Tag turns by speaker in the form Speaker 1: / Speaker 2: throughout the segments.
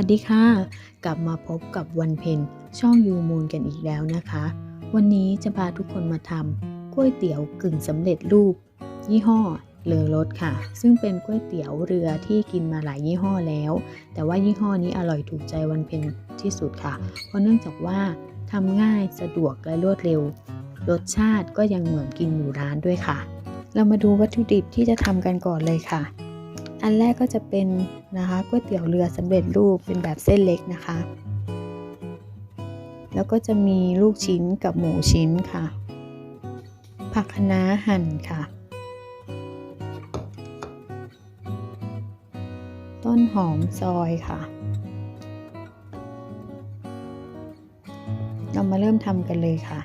Speaker 1: สวัสดีค่ะ กลับมาพบกับวันเพ็ญช่องยูมูนกันอีกแล้วนะคะ วันนี้จะพาทุกคนมาทำก๋วยเตี๋ยวกึ่งสำเร็จรูป ยี่ห้อเลอรสค่ะ ซึ่งเป็นก๋วยเตี๋ยวเรือที่กินมาหลายยี่ห้อแล้ว แต่ว่ายี่ห้อนี้อร่อยถูกใจวันเพ็ญที่สุดค่ะ เพราะเนื่องจากว่าทำง่ายสะดวกและรวดเร็ว รสชาติก็ยังเหมือนกินอยู่ร้านด้วยค่ะ เรามาดูวัตถุดิบที่จะทำกันก่อนเลยค่ะ อันแรกก็จะเป็นนะคะก๋วยเตี๋ยวเรือสำเร็จรูปเป็นแบบเส้นเล็กนะคะ แล้วก็จะมีลูกชิ้นกับหมูชิ้นค่ะ ผักคะน้าหั่นค่ะ ต้นหอมซอยค่ะ เรามาเริ่มทำกันเลยค่ะ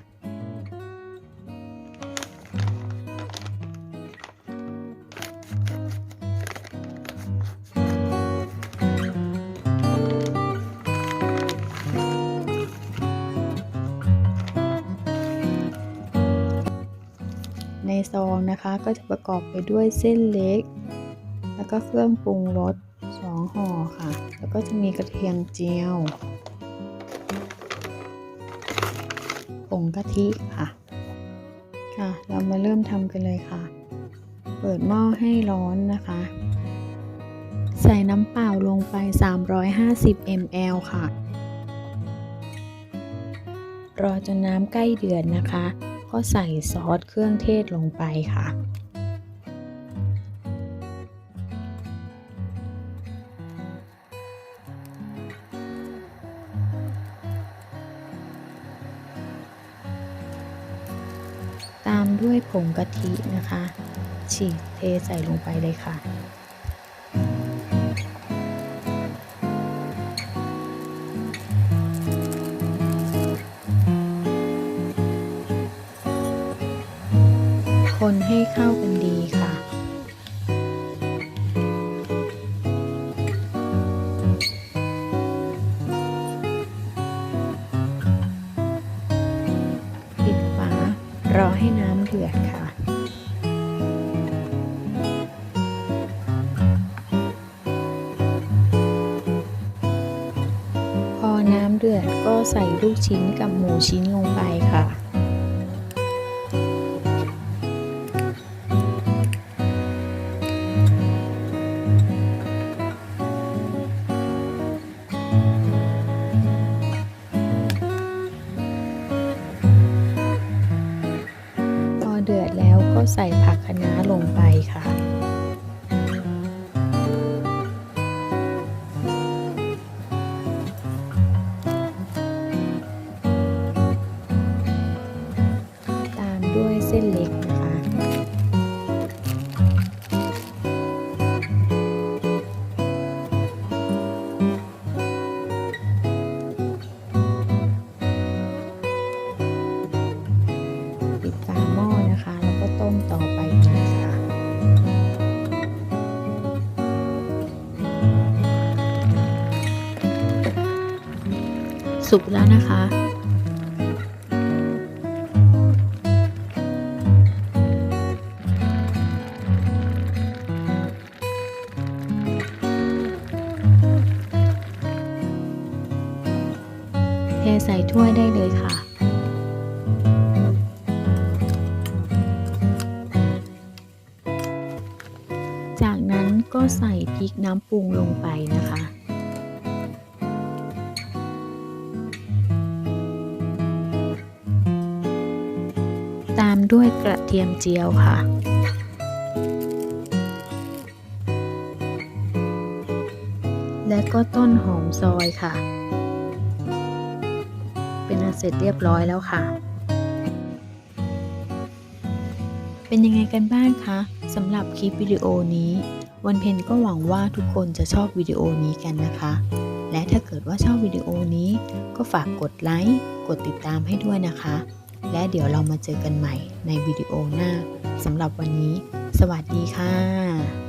Speaker 1: ซองนะคะ ก็จะประกอบไปด้วยเส้นเล็ก แล้วก็เครื่องปรุงรส2ห่อค่ะ แล้วก็จะมีกระเทียมเจียวผงกะทิค่ะ ค่ะ เรามาเริ่มทำกันเลยค่ะ เปิดหม้อให้ร้อนนะคะ ใส่น้ำเปล่าลงไป 350 ml ค่ะ รอจนน้ำใกล้เดือดนะคะ ก็ใส่ซอสเครื่องเทศลงไปค่ะตามด้วยผงกะทินะคะ ฉีกเทใส่ลงไปเลยค่ะ คนให้เข้ากันดีค่ะ ปิดฝารอให้น้ำเดือดค่ะ พอน้ำเดือดก็ใส่ลูกชิ้นกับหมูชิ้นลงไปค่ะ เดือดแล้วก็ใส่ผักคะน้าลงไปค่ะ ตามด้วยเส้นเล็ก สุกแล้วนะคะ เทใส่ถ้วยได้เลยค่ะจากนั้นก็ใส่พริกน้ำปรุงลงไปนะคะ ตามด้วยกระเทียมเจียวค่ะและก็ต้นหอมซอยค่ะ เป็นอันเสร็จเรียบร้อยแล้วค่ะ เป็นยังไงกันบ้างคะสำหรับคลิปวิดีโอนี้ วันเพนก็หวังว่าทุกคนจะชอบวิดีโอนี้กันนะคะ และถ้าเกิดว่าชอบวิดีโอนี้ ก็ฝากกดไลค์ กดติดตามให้ด้วยนะคะ และเดี๋ยวเรามาเจอกันใหม่ในวิดีโอหน้าสำหรับวันนี้ สวัสดีค่ะ